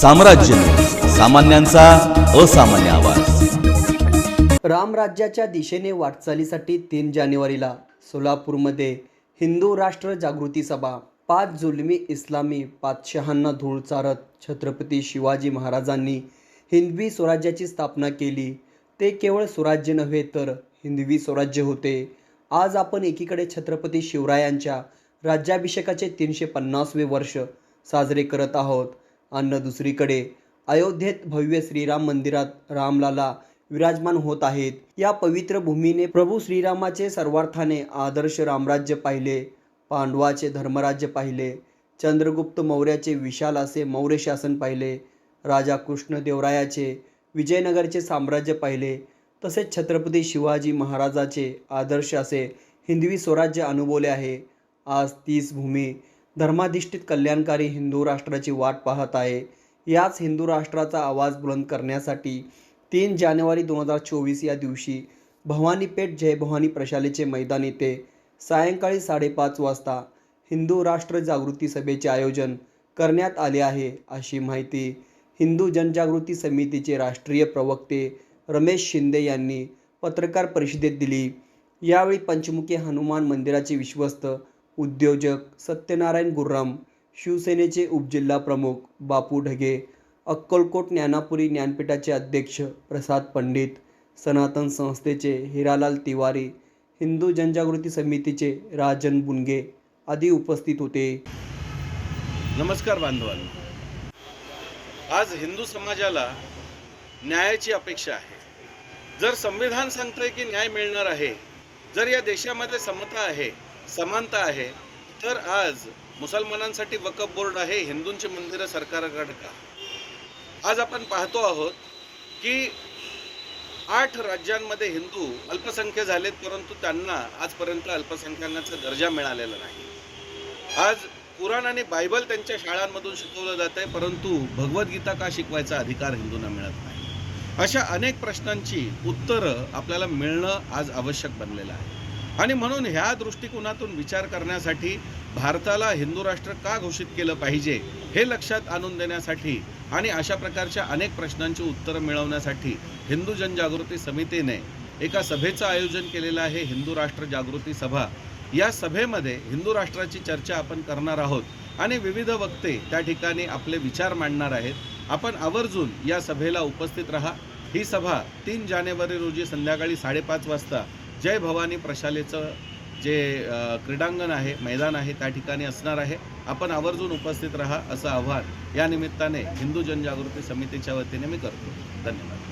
साम्राज्य. सामान्यांचा असामान्य आवाज. रामराज्याच्या दिशेने वाटचालीसाठी तीन जानेवारीला सोलापूरमध्ये हिंदू राष्ट्र जागृती सभा. पाच जुलमी इस्लामी पातशहांना धूळ चारत छत्रपती शिवाजी महाराजांनी हिंदवी स्वराज्याची स्थापना केली. ते केवळ स्वराज्य नव्हे तर हिंदवी स्वराज्य होते. आज आपण एकीकडे छत्रपती शिवरायांच्या राज्याभिषेकाचे तीनशे पन्नासवे वर्ष साजरे करत आहोत. अन्न दुसरीकडे. अयोध्येत भव्य श्रीराम मंदिरात रामलाला विराजमान होत आहेत. या पवित्र भूमीने प्रभू श्रीरामाचे सर्वार्थाने आदर्श रामराज्य पाहिले पांडवाचे धर्मराज्य पाहिले चंद्रगुप्त मौर्याचे विशाल असे मौर्य शासन पाहिले राजा कृष्णदेवरायाचे विजयनगरचे साम्राज्य पाहिले तसेच छत्रपती शिवाजी महाराजाचे आदर्श असे हिंदवी स्वराज्य अनुभवले आहे. आज तीच भूमी धर्माधिष्ठित कल्याणकारी हिंदू राष्ट्राची वाट पाहत आहे. याच हिंदू राष्ट्राचा आवाज बुलंद करण्यासाठी तीन जानेवारी दोन हजार चोवीस या दिवशी भवानीपेठ जय भवानी प्रशालेचे मैदान येथे सायंकाळी साडेपाच वाजता हिंदू राष्ट्र जागृती सभेचे आयोजन करण्यात आले आहे अशी माहिती हिंदू जनजागृती समितीचे राष्ट्रीय प्रवक्ते रमेश शिंदे यांनी पत्रकार परिषदेत दिली. यावेळी पंचमुखी हनुमान मंदिराचे विश्वस्त उद्योजक सत्यनारायण गुर्राम शिवसेनेचे उपजिल्हा प्रमुख बापू ढगे अक्कलकोट ज्ञानापुरी ज्ञानपीठाचे अध्यक्ष प्रसाद पंडित सनातन संस्थेचे हिरालाल तिवारी हिंदू जनजागृती समितीचे राजन बुनगे आदी उपस्थित होते. नमस्कार बांधवांनो. आज हिंदू समाजाला न्यायाची अपेक्षा आहे. जर संविधान सांगतंय की न्याय मिळणार आहे जर या देशामध्ये समता आहे समानता आहे तर आज मुसलमानांसाठी वकफ बोर्ड आहे हिंदूंची मंदिरं सरकारकडे का? आज आपण पाहतो आहोत की आठ राज्यांमध्ये हिंदू अल्पसंख्य झालेत परंतु त्यांना आजपर्यंत अल्पसंख्याकांचा दर्जा मिळालेला नाही. आज कुराण आणि बायबल त्यांच्या शाळांमधून शिकवलं जात आहे परंतु भगवद्गीता का शिकवायचा अधिकार हिंदूंना मिळत नाही? अशा अनेक प्रश्नांची उत्तरं आपल्याला मिळणं आज आवश्यक बनलेलं आहे. आणि म्हणून ह्या दृष्टिकोनातून विचार करण्यासाठी भारताला हिंदू राष्ट्र का घोषित केलं पाहिजे हे लक्षात आणून देण्यासाठी आणि अशा प्रकारच्या अनेक प्रश्नांची उत्तरं मिळवण्यासाठी हिंदू जनजागृती समितीने एका सभेचं आयोजन केलेलं आहे हिंदू राष्ट्र जागृती सभा. या सभेमध्ये हिंदू राष्ट्राची चर्चा आपण करणार आहोत आणि विविध वक्ते त्या ठिकाणी आपले विचार मांडणार आहेत. आपण आवर्जून या सभेला उपस्थित राहा. ही सभा तीन जानेवारी रोजी संध्याकाळी साडेपाच वाजता जय भवानी प्रशालेचं जे क्रीडांगण आहे मैदान आहे त्या ठिकाणी असणार आहे. आपण आवर्जून उपस्थित राहा असं आव्हान या निमित्ताने हिंदू जनजागृती समितीच्या वतीने मी करतो. धन्यवाद.